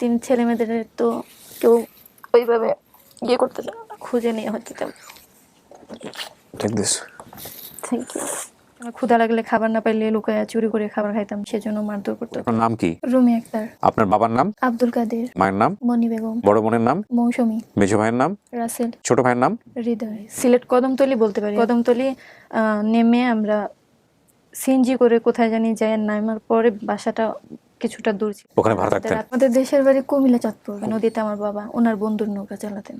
তিন ছেলে মেয়েদের তো কেউ ওইভাবে ইয়ে করতে চায় না, খুঁজে নিয়ে হচ্ছে তেমন। টেক দিস থ্যাংক ইউ ক্ষুধা লাগলে খাবার না পাইলে লুকায়া চুরি করে খাবার খাইতাম সেজন্য মারধর করতো। আপনার নাম কি? রুমি আক্তার। আপনার বাবার নাম? আব্দুল কাদের। মায়ের নাম? মনি বেগম। বড় বোনের নাম? মৌসুমী। মেজো ভাইয়ের নাম? রাসেল। ছোট ভাইয়ের নাম? হৃদয়। সিলেট কদমতলি বলতে পারি। কদমতলি আহ, নেমে আমরা সিএনজি করে কোথায় জানি যাই নামার পরে বাসাটা কিছুটা দূর ছিল। ওখানে ভাড়া থাকতেন? আমাদের দেশের বাড়ি কুমিল্লা চাঁদপুর নদীতে আমার বাবা ওনার বন্ধুর নৌকা চালাতেন।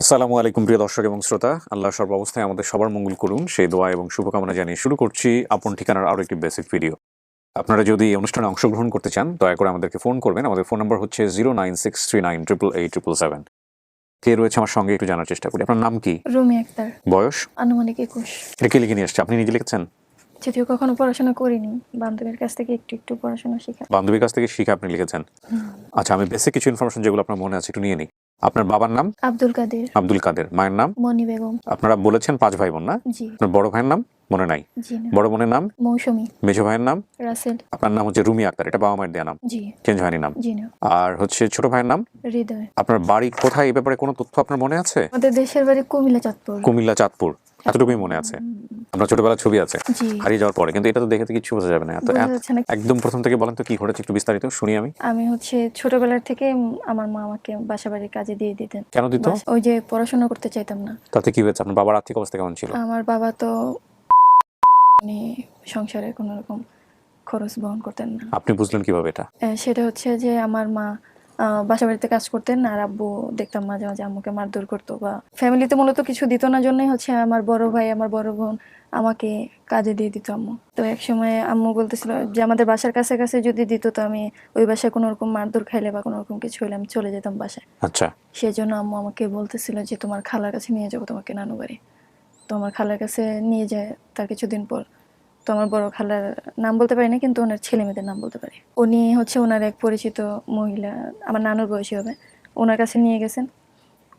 আসসালামু আলাইকুম প্রিয় দর্শক এবং শ্রোতা আল্লাহ সর্ব অবস্থায় আমাদের সবার মঙ্গল করুন। সেই দোয়া এবং শুভকামনা জানিয়ে শুরু করছি আপন ঠিকানার আরও একটি বেসিক ভিডিও আপনারা যদি এই অনুষ্ঠানে অংশগ্রহণ করতে চান দয়া করে আমাদেরকে ফোন করবেন। আমাদের ফোন নাম্বার হচ্ছে zero nine six three nine triple eight triple seven কে রয়েছে আমার সঙ্গে একটু জানার চেষ্টা করি। আপনার নাম কি? রুমি আক্তার। বয়স? আনুমানিক একুশ। এটা কে লিখে নিয়ে আসছে আপনি নিজে লিখেছেন? যদিও কখনো পড়াশোনা করিনি বান্ধবীর কাছ থেকে একটু একটু পড়াশোনা শেখা। বান্ধবীর কাছ থেকে শিখে আপনি লিখেছেন? আচ্ছা আমি বেসিক কিছু ইনফরমেশন যেগুলো আপনার মনে আছে একটু নিয়ে নিই। আপনার বাবার নাম? আব্দুল কাদের। আব্দুল কাদের। মায়ের নাম? মনি বেগম। আপনারা বলেছেন পাঁচ ভাই বোন না? জি। আপনার বড় ভাইয়ের নাম? মনে নাই। জি না। বড় বোনের নাম? মৌসুমী। মেজো ভাইয়ের নাম? রাসেল। আপনার নাম হচ্ছে রুমি আক্তার এটা বাবা মায়ের দেওয়া নাম। জি। চেঞ্জ হয়নি নাম। জি না। আর হচ্ছে ছোট ভাইয়ের নাম? হৃদয়। আপনার বাড়ি কোথায়? এই ব্যাপারে কোনো তথ্য আপনার মনে আছে? আমাদের দেশের বাড়ি কুমিল্লা চাঁদপুর। কুমিল্লা চাঁদপুর। এতটুকুই মনে আছে। আপনার ছোটবেলার ছবি আছে। হারিয়ে যাওয়ার পরে। কিন্তু এটা তো দেখে তো কিছু বোঝা যাবে না। এত- একদম প্রথম থেকে বলেন তো কি ঘটেছে একটু বিস্তারিত শুনি আমি। আমি হচ্ছে ছোটবেলার থেকে আমার মা আমাকে বাসা বাড়ির কাজে দিয়ে দিতেন। কেন দিত? ওই যে পড়াশোনা করতে চাইতাম না। তাতে কি হয়েছে? আপনার বাবার আর্থিক অবস্থা কেমন ছিল? আমার বাবা তো মানে সংসারে কোনো রকম খরচ বহন করতেন না। আপনি বুঝলেন কীভাবে এটা? সেটা হচ্ছে যে আমার মা বাসা বাড়িতে কাজ করতেন আর আব্বু দেখতাম মাঝে মাঝে আম্মুকে মারধর করতো বা ফ্যামিলিতে মূলত কিছু দিত না জন্যই হচ্ছে আমার বড় ভাই আমার বড় বোন আমাকে কাজে দিয়ে দিত আম্মু। তো এক সময় আম্মু বলতেছিল যে আমাদের বাসার কাছে কাছে যদি দিত তো আমি ওই বাসায় কোনো রকম মারধর খাইলে বা কোনো রকম কিছু হলে আমি চলে যেতাম বাসায়। আচ্ছা। সেই জন্য আম্মু আমাকে বলতেছিল যে তোমার খালার কাছে নিয়ে যাব তোমাকে নানু বাড়ি। তো আমার খালার কাছে নিয়ে যায় তার কিছুদিন পর। আমার বড় খালার নাম বলতে পারি না, কিন্তু ওনার ছেলে মেয়েদের নাম বলতে পারি। উনি হচ্ছে ওনার এক পরিচিত মহিলা, আমার নানুর বয়সী হবে, ওনার কাছে নিয়ে গেছেন।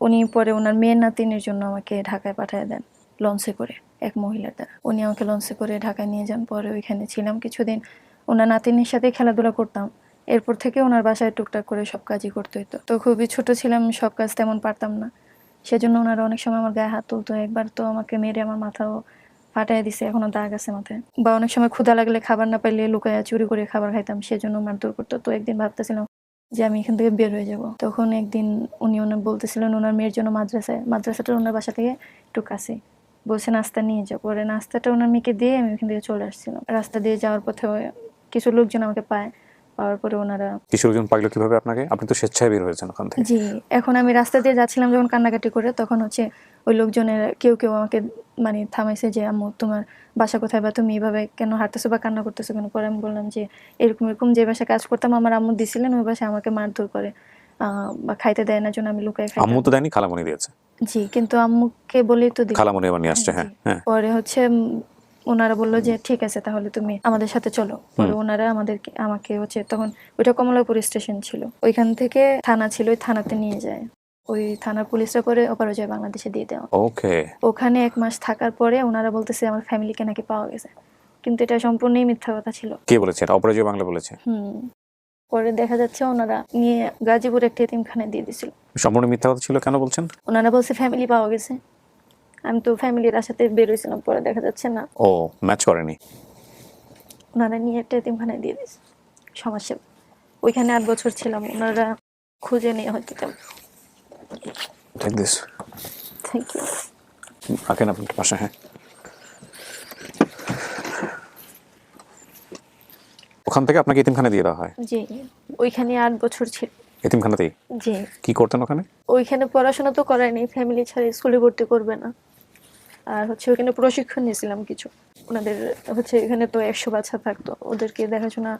উনি পরে ওনার মেয়ের নাতিনের জন্য আমাকে ঢাকায় পাঠিয়ে দেন, লঞ্চে করে, এক মহিলার দ্বারা। উনি আমাকে লঞ্চে করে ঢাকায় নিয়ে যান, পরে ওইখানে ছিলাম কিছুদিন। ওনার নাতিনের সাথে খেলাধুলা করতাম, এরপর থেকে ওনার বাসায় টুকটাক করে সব কাজই করতে হতো তো খুবই ছোট ছিলাম, সব কাজ তেমন পারতাম না। সেজন্য ওনারা অনেক সময় আমার গায়ে হাত তুলতো, একবার তো আমাকে মেরে আমার মাথাও ফাটাই দিছে এখনও দাগ আছে মাথায়। বা অনেক সময় ক্ষুধা লাগলে খাবার না পাইলে লুকায়া চুরি করে খাবার খাইতাম সেজন্য মারধর করতো। তো একদিন ভাবতেছিলাম যে আমি এখান থেকে বের হয়ে যাব। তখন একদিন উনি ওনার বলতেছিলেন ওনার মেয়ের জন্য মাদ্রাসায় মাদ্রাসাটা ওনার বাসা থেকে একটু কাছে বলছে নাস্তা নিয়ে যাও। পরে নাস্তাটা ওনার মেয়েকে দিয়ে আমি ওখান থেকে চলে আসছিলাম। রাস্তা দিয়ে যাওয়ার পথে কিছু লোকজন আমাকে পায় পাওয়ার পরে ওনারা কিছু লোকজন পাইলো কীভাবে আপনাকে? আপনি তো স্বেচ্ছায় বের হয়েছেন ওখান থেকে। জি এখন আমি রাস্তা দিয়ে যাচ্ছিলাম যখন কান্নাকাটি করে তখন হচ্ছে ওই লোকজনের কেউ কেউ আমাকে মানে থামাইছে যে আম্মু তোমার বাসা কোথায় বা তুমি এইভাবে কেন হাঁটতেছো বা কান্না করতেছো কেন? পরে আমি বললাম যে এরকম এরকম যে বাসায় কাজ করতাম আমার আম্মু দিছিলেন ওই বাসায় আমাকে মারধর করে বা খাইতে দেয় না জন্য আমি লুকাই খাই আম্মু তো দেয়নি খালামণি দিয়েছে। জি কিন্তু আম্মুকে বলেই তো দিই খালামণি আবার নিয়ে আসছে হ্যাঁ হ্যাঁ। পরে হচ্ছে ওনারা বলল যে ঠিক আছে তাহলে তুমি আমাদের সাথে চলো। পরে ওনারা আমাদেরকে আমাকে হচ্ছে তখন ওইটা কমলাপুর স্টেশন ছিল। ওইখান থেকে থানা ছিল ওই থানাতে নিয়ে যায়। ওই থানার পুলিশরা করে অপরাজয় বাংলাদেশে দিয়ে দেওয়া। ওকে। ওখানে এক মাস থাকার পরে ওনারা বলতেছে আমার ফ্যামিলিকে নাকি পাওয়া গেছে। কিন্তু এটা সম্পূর্ণই মিথ্যা কথা ছিল। কে বলেছে এটা? অপরাজয় বাংলা বলেছে? হুম। পরে দেখা যাচ্ছে ওনারা নিয়ে গাজীপুর একটা এতিমখানে দিয়ে দিছিল। সম্পূর্ণ মিথ্যা কথা ছিল কেন বলছেন? ওনারা বলছে ফ্যামিলি পাওয়া গেছে। আমি তো ফ্যামিলির আশাতে বেরোইছিলাম পরে দেখা যাচ্ছে না। ও ম্যাচ করেনি? ওনারা নিয়ে একটা এতিমখানায় দিয়ে দিয়েছে সমস্যা ওইখানে আট বছর ছিলাম ওনারা খুঁজে নিয়ে হয়তো তেমন টেক দিস থ্যাংক ইউ রাখেন আপনার পাশে হ্যাঁ ওখান থেকে আপনাকে এতিমখানা দিয়ে দেওয়া হয়। জি। ওইখানে আট বছর ছিল। এতিমখানাতেই জি। কি করতেন ওখানে? ওইখানে পড়াশোনা তো করায়নি ফ্যামিলি ছাড়া স্কুলে ভর্তি করবে না। আর হচ্ছে ওইখানে প্রশিক্ষণ নিয়েছিলাম কিছু। ওনাদের হচ্ছে এখানে তো একশো বাচ্চা থাকতো। ওদেরকে দেখাশোনা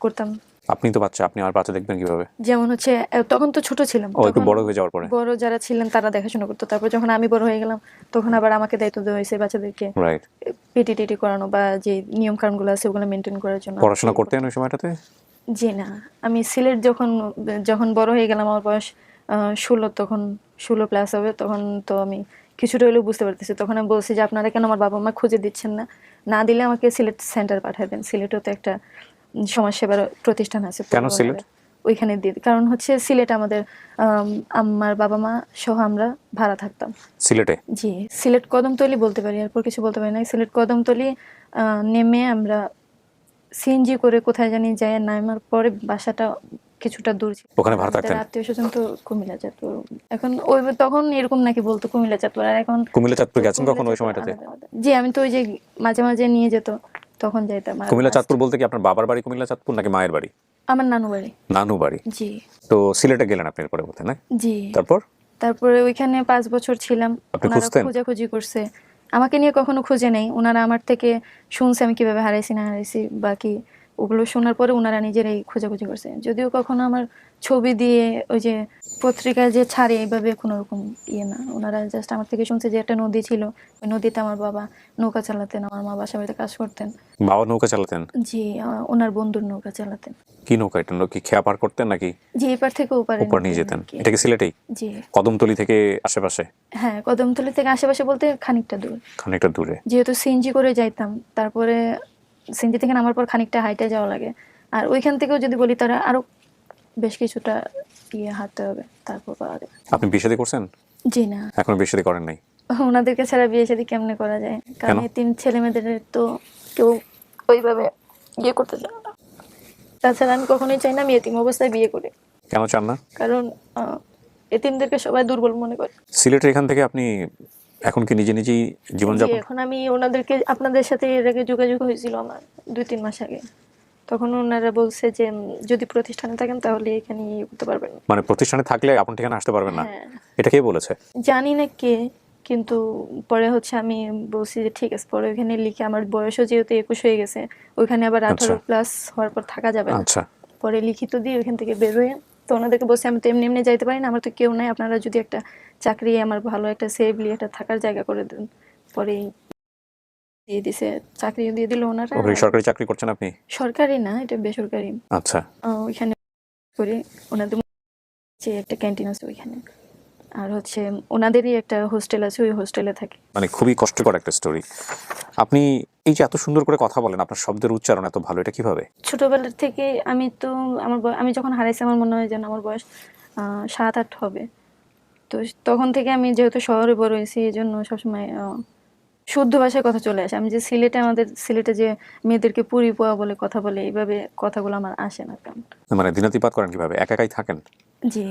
করতাম। আপনি তো বাচ্চা আপনি আর বাচ্চা দেখবেন কীভাবে? যেমন হচ্ছে তখন তো ছোট ছিলাম ও একটু বড় হয়ে যাওয়ার পরে। বড় যারা ছিলেন তারা দেখাশোনা করতো। তারপর যখন আমি বড় হয়ে গেলাম তখন আবার আমাকে দায়িত্ব দেওয়া হয়েছে বাচ্চাদেরকে রাইট পিটি টিটি করানো বা যে নিয়ম কানুনগুলো আছে ওগুলো মেনটেন করার জন্য। পড়াশোনা করতেন ওই সময়টাতে? জি না। আমি সিলেট যখন যখন বড় হয়ে গেলাম আমার বয়স ষোলো তখন ষোলো প্লাস হবে তখন তো আমি কিছুটা হলেও বুঝতে পারতেছি। তখন আমি বলছি যে আপনারা কেন আমার বাবা মা খুঁজে দিচ্ছেন না? না দিলে আমাকে সিলেট সেন্টার পাঠাবেন। সিলেটেও তো একটা সমাজসেবার প্রতিষ্ঠান আছে কেন সিলেট? ওইখানে দিয়ে কারণ হচ্ছে সিলেট আমাদের আম, আমার বাবা মা সহ আমরা ভাড়া থাকতাম। সিলেটে? জি সিলেট কদমতলি বলতে পারি এরপর কিছু বলতে পারি না। সিলেট কদমতলি নেমে আমরা সিএনজি করে কোথায় জানি যাই নামার পরে বাসাটা কিছুটা দূর ছিল। ওখানে ভাড়া থাকতেন? আত্মীয় স্বজন তো কুমিল্লা চাঁদপুর। এখন ওই তখন এরকম নাকি বলতো কুমিল্লা চাঁদপুর আর এখন কুমিল্লা চাঁদপুর গেছেন কখন ওই সময়টাতে। জি আমি তো ওই যে মাঝে মাঝে নিয়ে যেত। তখন যাইতাম আর কুমিল্লা চাঁদপুর বলতে কি আপনার বাবার বাড়ি কুমিল্লা চাঁদপুর নাকি মায়ের বাড়ি? আমার নানু বাড়ি। নানু বাড়ি। জি। তো সিলেটে গেলেন আপনি এরপরে বলতে না? জি। তারপর? তারপরে ওইখানে পাঁচ বছর ছিলাম। ওনারা খোঁজাখুঁজি করছে। আমাকে নিয়ে কখনো খুঁজে নেই। ওনারা আমার থেকে শুনছে আমি কীভাবে হারাইছি না হারাইছি বাকি ওগুলো শোনার পরে ওনারা নিজেরাই খোঁজাখুঁজি করছে। যদিও কখনো আমার ছবি দিয়ে ওই যে পত্রিকায় যে ছাড়ে এইভাবে কোনো রকম ইয়ে না। ওনারা জাস্ট আমার থেকে শুনছে যে একটা নদী ছিল ওই নদীতে আমার বাবা নৌকা চালাতেন আমার মা বাসা বাড়িতে কাজ করতেন। বাবা নৌকা চালাতেন? জি ওনার বন্ধুর নৌকা চালাতেন। কি নৌকা এটা? কি খেয়া পার করতেন নাকি? জি এপার থেকে ওপারে উপর নিয়ে যেতেন। এটা কি সিলেটেই? জি। কদমতলি থেকে আশেপাশে? হ্যাঁ কদমতলি থেকে আশেপাশে বলতে খানিকটা দূর। খানিকটা দূরে। যেহেতু সিএনজি করে যাইতাম তারপরে সিএনজি থেকে নামার পর খানিকটা হাইটে যাওয়া লাগে। আর ওইখান থেকেও যদি বলি তারা আরও বেশ কিছুটা হাঁটতে হবে তারপর পাওয়া যাবে আপনি বিয়ে শাদী করছেন? জি না। এখনও বিয়ে শাদী করেন নাই? ওনাদেরকে ছাড়া বিয়ে শাদী কেমনে করা যায়? কারণ ছেলে মেয়েদের তো কেউ ওইভাবে ইয়ে করতে চায় না। তাছাড়া আমি কখনোই চাই না আমি এতিম অবস্থায় বিয়ে করি। কেন চান না? কারণ এতিমদেরকে সবাই দুর্বল মনে করে। সিলেটের এখান থেকে আপনি এখন কি নিজে নিজেই জীবনযাপন এখন আমি ওনাদেরকে আপনাদের সাথে এর আগে যোগাযোগ হয়েছিল আমার দুই তিন মাস আগে। তখন ওনারা বলছে যে যদি প্রতিষ্ঠানে থাকেন তাহলে এখানে ইয়ে করতে পারবেন। মানে প্রতিষ্ঠানে থাকলে আপন ঠিকানা আসতে পারবেন না? হ্যাঁ। এটা কে বলেছে? জানি না কে কিন্তু পরে হচ্ছে আমি বলছি যে ঠিক আছে পরে ওইখানে লিখে আমার বয়সও যেহেতু একুশ হয়ে গেছে ওইখানে আবার আঠারো আচ্ছা। প্লাস হওয়ার পর থাকা যাবে না। আচ্ছা। পরে লিখিত দিয়ে ওইখান থেকে বের হয়ে তো ওনাদেরকে বলছি আমি তো এমনি এমনি যাইতে পারি না আমার তো কেউ নাই আপনারা যদি একটা চাকরি আমার ভালো একটা সেভলি একটা থাকার জায়গা করে দেন। পরে দিয়ে দিছে চাকরিও দিয়ে দিল ওনারা। ওখানে সরকারি চাকরি করছেন আপনি? সরকারি না এটা বেসরকারি। আচ্ছা। ওইখানে করি ওনাদের যে একটা ক্যান্টিন আছে ওইখানে। আর হচ্ছে ওনাদেরই একটা হোস্টেল আছে ওই হোস্টেলে থাকি। মানে খুবই কষ্টকর একটা স্টোরি। আপনি এই যে এত সুন্দর করে কথা বলেন আপনার শব্দের উচ্চারণ এত ভালো এটা কীভাবে? ছোটবেলার থেকে আমি তো আমার আমি যখন হারাইছি আমার মনে হয় যেন আমার বয়স সাত আট হবে। তো তখন থেকে আমি যেহেতু শহরে বড় হয়েছি এই জন্য সবসময় শুদ্ধ ভাষায় কথা চলে আসে। আমি যে সিলেটে আমাদের সিলেটে যে মেয়েদেরকে পুরি পোয়া বলে কথা বলে এইভাবে কথাগুলো আমার আসে না কারণ মানে দিনাতিপাত করেন কীভাবে? একা একাই থাকেন? জি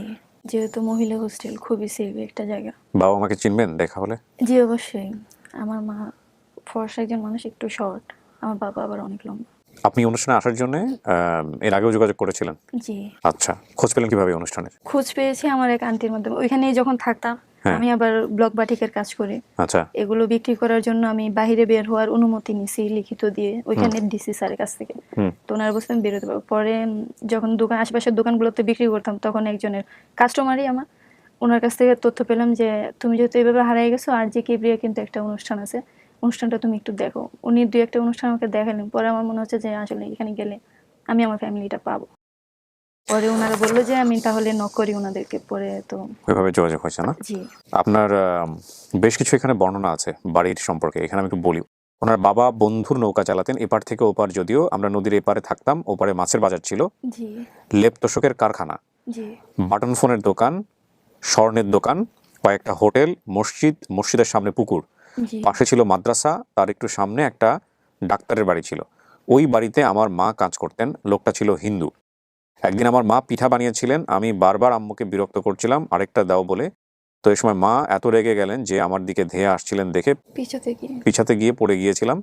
যেহেতু মহিলা হোস্টেল খুবই সেফ একটা জায়গা। বাবা আমাকে চিনবেন দেখা হলে? জি অবশ্যই। আমার মা ফর্সা একজন মানুষ একটু শর্ট আমার বাবা আবার অনেক লম্বা। আপনি অনুষ্ঠানে আসার জন্য এর আগেও যোগাযোগ করেছিলেন? জি। আচ্ছা খোঁজ পেলেন কীভাবে অনুষ্ঠানের? খোঁজ পেয়েছি আমার এক আন্টির মাধ্যমে। ওইখানে যখন থাকতাম। আমি আবার ব্লক বাটিকের কাজ করি। আচ্ছা। এগুলো বিক্রি করার জন্য আমি বাইরে বের হওয়ার অনুমতি নিছি লিখিত দিয়ে ওইখানে ডিসি স্যারের কাছ থেকে। তো ওনার আমি বেরোতে পারব। পরে যখন দোকান আশেপাশের দোকানগুলোতে বিক্রি করতাম তখন একজনের কাস্টমারই আমার ওনার কাছ থেকে তথ্য পেলাম যে তুমি যেহেতু এইভাবে হারিয়ে গেছো আর যে কিবরিয়া কিন্তু একটা অনুষ্ঠান আছে অনুষ্ঠানটা তুমি একটু দেখো। উনি দুই একটা অনুষ্ঠান আমাকে দেখালেন। পরে আমার মনে হচ্ছে যে আসলে এখানে গেলে আমি আমার ফ্যামিলিটা পাবো। পরে ওনারা বলল যে আমি তাহলে নক করি ওনাদেরকে পরে তো ওইভাবে যোগাযোগ হয়েছে না? জি। আপনার বেশ কিছু এখানে বর্ণনা আছে বাড়ির সম্পর্কে এখানে আমি একটু বলি। ওনার বাবা বন্ধুর নৌকা চালাতেন এপার থেকে ওপার যদিও। আমরা নদীর এপারে থাকতাম ওপারে মাছের বাজার ছিল। লেপ তোষকের কারখানা। বাটন ফোনের দোকান স্বর্ণের দোকান কয়েকটা হোটেল মসজিদ মসজিদের সামনে পুকুর। পাশে ছিল মাদ্রাসা তার একটু সামনে একটা ডাক্তারের বাড়ি ছিল। ওই বাড়িতে আমার মা কাজ করতেন লোকটা ছিল হিন্দু। একদিন আমার মা পিঠা বানিয়েছিলেন আমি বারবার আম্মুকে বিরক্ত করছিলাম আরেকটা দাও বলে। তো এই সময় মা এত রেগে গেলেন যে আমার দিকে ধেয়ে আসছিলেন দেখে পিছু পিছাতে গিয়ে পড়ে গিয়েছিলাম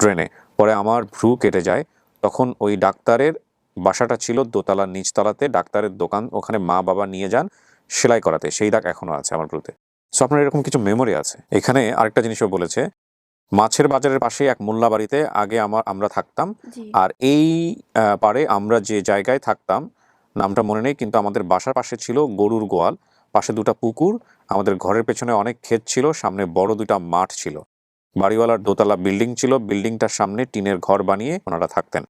ড্রেনে। পরে আমার ভ্রু কেটে যায়। তখন ওই ডাক্তারের বাসাটা ছিল দোতলার নিচতলাতে ডাক্তারের দোকান ওখানে মা বাবা নিয়ে যান সেলাই করাতে। সেই দাগ এখনও আছে আমার ভ্রুতে। সো আপনার এরকম কিছু মেমোরি আছে? এখানে আরেকটা জিনিসও বলেছে মাছের বাজারের পাশে এক মোল্লা বাড়িতে আগে আমার আমরা থাকতাম। আর এই পারে আমরা যে জায়গায় থাকতাম নামটা মনে নেই কিন্তু আমাদের বাসার পাশে ছিল গরুর গোয়াল। পাশে দুটা পুকুর আমাদের ঘরের পেছনে অনেক ক্ষেত ছিল সামনে বড় দুটা মাঠ ছিল। বাড়িওয়ালার দোতলা বিল্ডিং ছিল বিল্ডিংটার সামনে টিনের ঘর বানিয়ে ওনারা থাকতেন।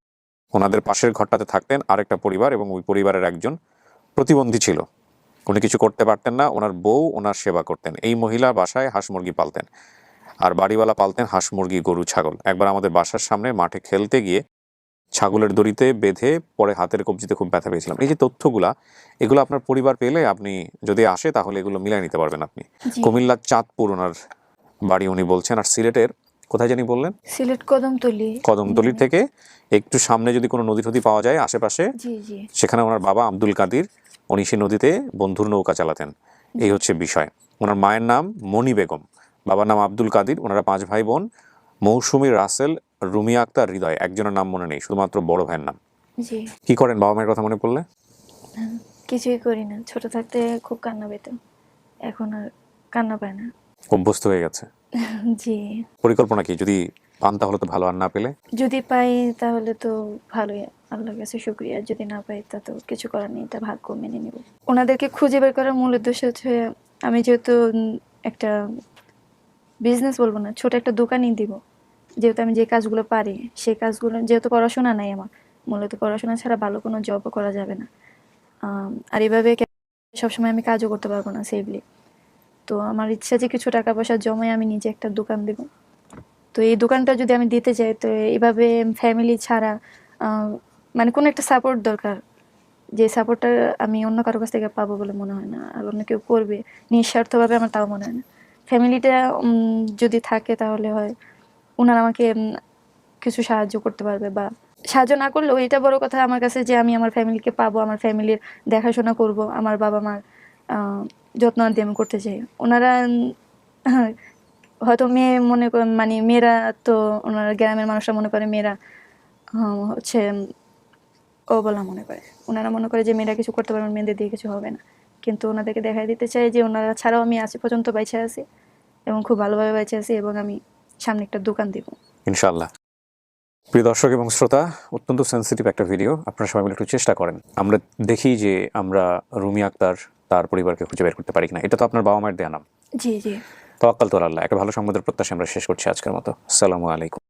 ওনাদের পাশের ঘরটাতে থাকতেন আরেকটা পরিবার এবং ওই পরিবারের একজন প্রতিবন্ধী ছিল। উনি কিছু করতে পারতেন না ওনার বউ ওনার সেবা করতেন। এই মহিলা বাসায় হাঁস মুরগি পালতেন। আর বাড়িওয়ালা পালতেন হাঁস মুরগি গরু ছাগল। একবার আমাদের বাসার সামনে মাঠে খেলতে গিয়ে ছাগলের দড়িতে বেঁধে পরে হাতের কবজিতে খুব ব্যথা পেয়েছিলাম। এই যে তথ্যগুলা এগুলো আপনার পরিবার পেলে আপনি যদি আসে তাহলে এগুলো মিলাই নিতে পারবেন আপনি। কুমিল্লার চাঁদপুর ওনার বাড়ি উনি বলছেন আর সিলেটের কোথায় জানি বললেন? সিলেট কদমতলি। কদমতলির থেকে একটু সামনে যদি কোনো নদী টদী পাওয়া যায় আশেপাশে সেখানে ওনার বাবা আব্দুল কাদির উনি সেই নদীতে বন্ধুর নৌকা চালাতেন। এই হচ্ছে বিষয়। ওনার মায়ের নাম মণি বেগম। বাবার নাম আব্দুল কাদির ওনারা পাঁচ ভাই বোন মৌসুমী রাসেল রুমিয়া আক্তার হৃদয় একজনের নাম মনে নেই শুধুমাত্র বড় ভাইয়ের নাম। জি। কি করেন? বাবা মায়ের কথা মনে পড়লে? কিছুই করি না ছোট থাকতে খুব কান্না পেতাম এখন আর কান্না পায় না। অভ্যস্ত হয়ে গেছে। জি। পরিকল্পনা কি? যদি পান তাহলে তো ভালো আর না পেলে? যদি পাই তাহলে তো ভালোই আল্লাহর কাছে শুক্রিয়া যদি না পাই তা তো কিছু করার নেই তা ভাগ্য মেনে নিব। ওনাদেরকে খুঁজে বের করার মূল উদ্দেশ্য হচ্ছে আমি যেহেতু একটা বিজনেস বলব না, ছোট একটা দোকানই দিব। যেহেতু আমি যে কাজগুলো পারি, সেই কাজগুলো, যেহেতু পড়াশোনা নাই আমার, মূলত পড়াশোনা ছাড়া ভালো কোনো জবও করা যাবে না। আর এভাবে সবসময় আমি কাজও করতে পারব না সেফলি তো আমার ইচ্ছা যে কিছু টাকা পয়সা জমায় আমি নিজে একটা দোকান দেব। তো এই দোকানটা যদি আমি দিতে যাই, তো এইভাবে ফ্যামিলি ছাড়া মানে কোনো একটা সাপোর্ট দরকার। যে সাপোর্টটা আমি অন্য কারও কাছ থেকে পাবো বলে মনে হয় না, আর অন্য কেউ করবে, নিঃস্বার্থভাবে আমার তাও মনে হয় না। ফ্যামিলিটা যদি থাকে তাহলে হয় ওনারা আমাকে কিছু সাহায্য করতে পারবে বা সাহায্য না করলেও এটা বড় কথা আমার কাছে যে আমি আমার ফ্যামিলিকে পাবো, আমার ফ্যামিলির দেখাশোনা করব, আমার বাবা মার যত্ন আদি আমি করতে চাই। ওনারা হয়তো মেয়ে মনে মানে মেয়েরা তো ওনারা গ্রামের মানুষরা মনে করে মেয়েরা হচ্ছে ও বলা মনে করে। ওনারা মনে করে যে মেয়েরা কিছু করতে পারবে মেয়েদের দিয়ে কিছু হবে না। কিন্তু ওনাদেরকে দেখাই দিতে চাই যে ওনারা ছাড়াও আমি আজ পর্যন্ত বাইচে আছি এবং খুব ভালোভাবে বাইচে আছি এবং আমি সামনে একটা দোকান দিব। ইনশাআল্লাহ। প্রিয় দর্শক এবং শ্রোতা অত্যন্ত সেন্সিটিভ একটা ভিডিও আপনারা সবাই মিলে একটু চেষ্টা করেন। আমরা দেখি যে আমরা রুমি আক্তার তার পরিবারকে খুঁজে বের করতে পারি কিনা। এটা তো আপনার বাবা মায়ের দেয়া নাম। জি জি। তওয়াক্কাল তোর আল্লাহ একটা ভালো সংবাদের প্রত্যাশা আমরা শেষ করছি আজকের মতো। আসসালামু আলাইকুম।